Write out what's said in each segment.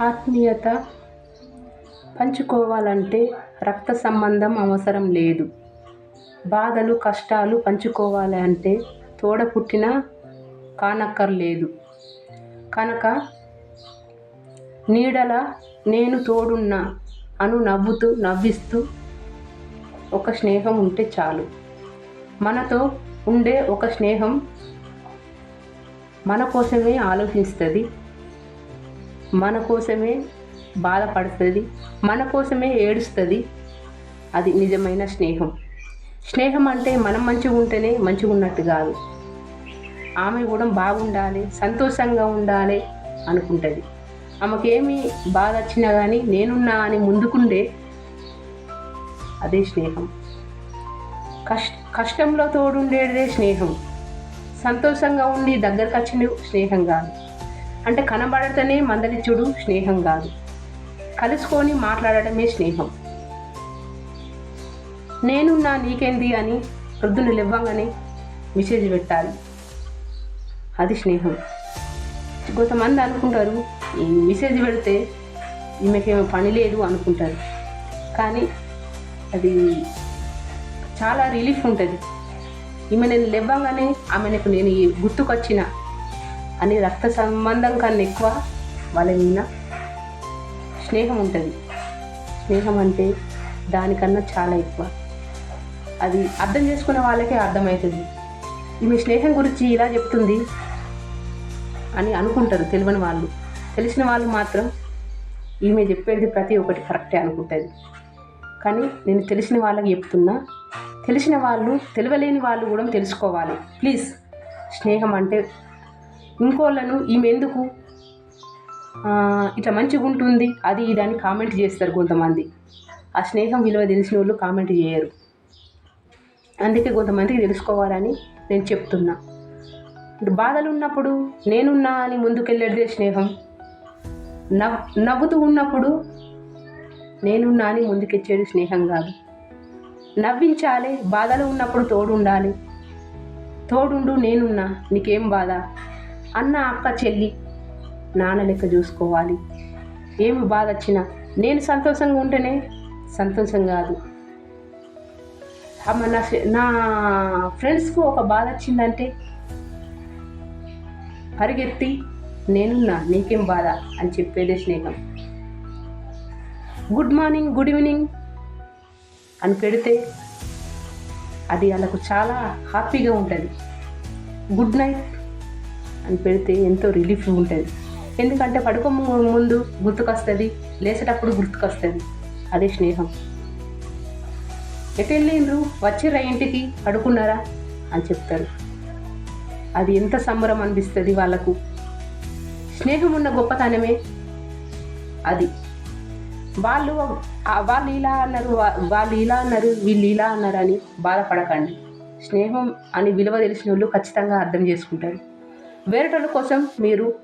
ఆత్మీయత పంచుకోవాలంటే రక్త సంబంధం అవసరం లేదు. బాధలు కష్టాలు పంచుకోవాలి అంటే తోడ పుట్టిన కానక్కర్లేదు. కనుక నీడల నేను తోడున్నా అను నవ్వుతూ నవ్విస్తూ ఒక స్నేహం ఉంటే చాలు. మనతో ఉండే ఒక స్నేహం మన కోసమే ఆలోచిస్తుంది. మన కోసమే బాధపడుతుంది మన కోసమే ఏడుస్తుంది. అది నిజమైన స్నేహం. స్నేహం అంటే మనం మంచిగా ఉంటేనే మంచిగా ఉన్నట్టు కాదు. ఆమె కూడా బాగుండాలి సంతోషంగా ఉండాలి అనుకుంటుంది. ఆమెకేమి బాధ వచ్చినా కానీ నేనున్నా అని ముందుకుండే అదే స్నేహం. కష్ట కష్టంలో తోడుండేదే స్నేహం. సంతోషంగా ఉండి దగ్గరకు వచ్చిన స్నేహం కాదు. అంటే కనబడితేనే మందలిచ్చుడు స్నేహం కాదు. కలుసుకొని మాట్లాడటమే స్నేహం. నేనున్నా నీకేంది అని ప్రొద్దున లేవ్వంగానే మెసేజ్ పెట్టాలి. అది స్నేహం. కొంతమంది అనుకుంటారు ఈ మెసేజ్ పెడితే ఈమెకేమో పని లేదు అనుకుంటారు. కానీ అది చాలా రిలీఫ్ ఉంటుంది. ఈమె నేను లేవ్వంగానే ఆమెకు నేను ఈ గుర్తుకొచ్చిన అని రక్త సంబంధం కన్నా ఎక్కువ వాళ్ళ మీద స్నేహం ఉంటుంది. స్నేహం అంటే దానికన్నా చాలా ఎక్కువ. అది అర్థం చేసుకునే వాళ్ళకే అర్థమవుతుంది. ఈమె స్నేహం గురించి ఇలా చెప్తుంది అని అనుకుంటారు తెలియని వాళ్ళు. తెలిసిన వాళ్ళు మాత్రం ఈమె చెప్పేది ప్రతి ఒక్కటి కరెక్టే అనుకుంటుంది కానీ నేను తెలిసిన వాళ్ళకి చెప్తున్నా తెలిసిన వాళ్ళు తెలియలేని వాళ్ళు కూడా తెలుసుకోవాలి. ప్లీజ్ స్నేహం అంటే ఇంకోళ్ళను ఈమె ఎందుకు ఇట్లా మంచిగా ఉంటుంది అది ఇది అని కామెంట్ చేస్తారు కొంతమంది. ఆ స్నేహం విలువ తెలిసిన వాళ్ళు కామెంట్ చేయరు. అందుకే కొంతమందికి తెలుసుకోవాలని నేను చెప్తున్నా. బాధలు ఉన్నప్పుడు నేనున్నా అని ముందుకెళ్ళేదే స్నేహం. నవ్ నవ్వుతూ ఉన్నప్పుడు నేనున్నా అని ముందుకెచ్చేది స్నేహం కాదు. నవ్వించాలి బాధలు ఉన్నప్పుడు తోడుండాలి. తోడుండు నేనున్నా నీకేం బాధ? అన్న అక్క చెల్లి నాన్న లెక్క చూసుకోవాలి. ఏమి బాధ వచ్చినా నేను సంతోషంగా ఉంటేనే సంతోషం కాదు. అమ్మ నా నా ఫ్రెండ్స్కు ఒక బాధ వచ్చిందంటే పరిగెత్తి నేనున్నా నీకేం బాధ అని చెప్పేదే స్నేహం. గుడ్ మార్నింగ్ గుడ్ ఈవినింగ్ అని పెడితే అది వాళ్ళకు చాలా హ్యాపీగా ఉంటుంది. Good night. అని పెడితే ఎంతో రిలీఫ్ ఉంటుంది. ఎందుకంటే పడుకో ముందు గుర్తుకొస్తుంది లేచేటప్పుడు గుర్తుకొస్తుంది. అదే స్నేహం. ఎటు వెళ్ళిండ్రు వచ్చిర్రా ఇంటికి? పడుకున్నారా? అని చెప్తారు. అది ఎంత సంబరం అనిపిస్తుంది వాళ్ళకు. స్నేహం ఉన్న గొప్పతనమే అది. వాళ్ళు వాళ్ళు ఇలా అన్నారు వాళ్ళు ఇలా అన్నారు వీళ్ళు ఇలా అన్నారు అని బాధపడకండి. స్నేహం అని విలువ తెలిసిన వాళ్ళు ఖచ్చితంగా అర్థం చేసుకుంటారు. వేరేటోళ్ళ కోసం మీరు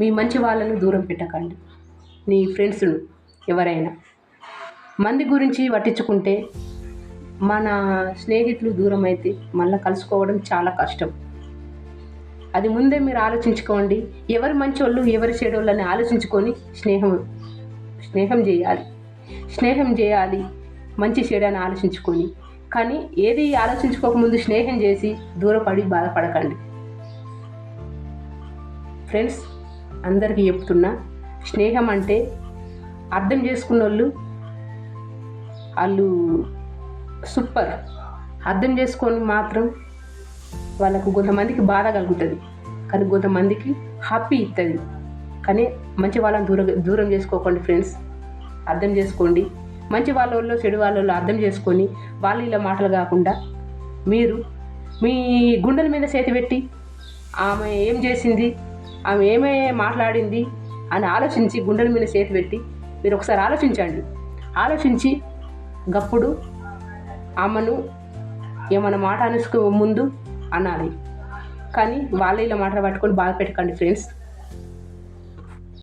మీ మంచి వాళ్ళను దూరం పెట్టకండి. మీ ఫ్రెండ్స్ను ఎవరైనా మంది గురించి పట్టించుకుంటే మన స్నేహితులు దూరం అయితే మళ్ళీ కలుసుకోవడం చాలా కష్టం. అది ముందే మీరు ఆలోచించుకోండి. ఎవరు మంచోళ్ళు ఎవరు చెడోళ్ళని ఆలోచించుకొని స్నేహం స్నేహం చేయాలి. స్నేహం చేయాలి మంచి చెడని ఆలోచించుకొని. కానీ ఏది ఆలోచించుకోకముందు స్నేహం చేసి దూరపడి బాధపడకండి. ఫ్రెండ్స్ అందరికీ చెప్తున్నా స్నేహం అంటే అర్థం చేసుకున్న వాళ్ళు వాళ్ళు సూపర్. అర్థం చేసుకొని మాత్రం వాళ్ళకు కొంతమందికి బాధ కలుగుతుంది కానీ కొంతమందికి హ్యాపీ ఇస్తుంది కానీ మంచి వాళ్ళని దూరం దూరం చేసుకోకండి ఫ్రెండ్స్ అర్థం చేసుకోండి. మంచి వాళ్ళలో చెడు వాళ్ళలో అర్థం చేసుకొని వాళ్ళు ఇలా మాటలు కాకుండా మీరు మీ గుండెల మీద చేతి పెట్టి ఆమె ఏం చేసింది ఆమె ఏమే మాట్లాడింది అని ఆలోచించి గుండెల మీద చేతి పెట్టి మీరు ఒకసారి ఆలోచించండి. ఆలోచించి గప్పుడు ఆమెను ఏమైనా మాట అనుసుకో ముందు అనాలి. కానీ వాళ్ళ ఇలా మాట పట్టుకొని బాధ పెట్టకండి ఫ్రెండ్స్.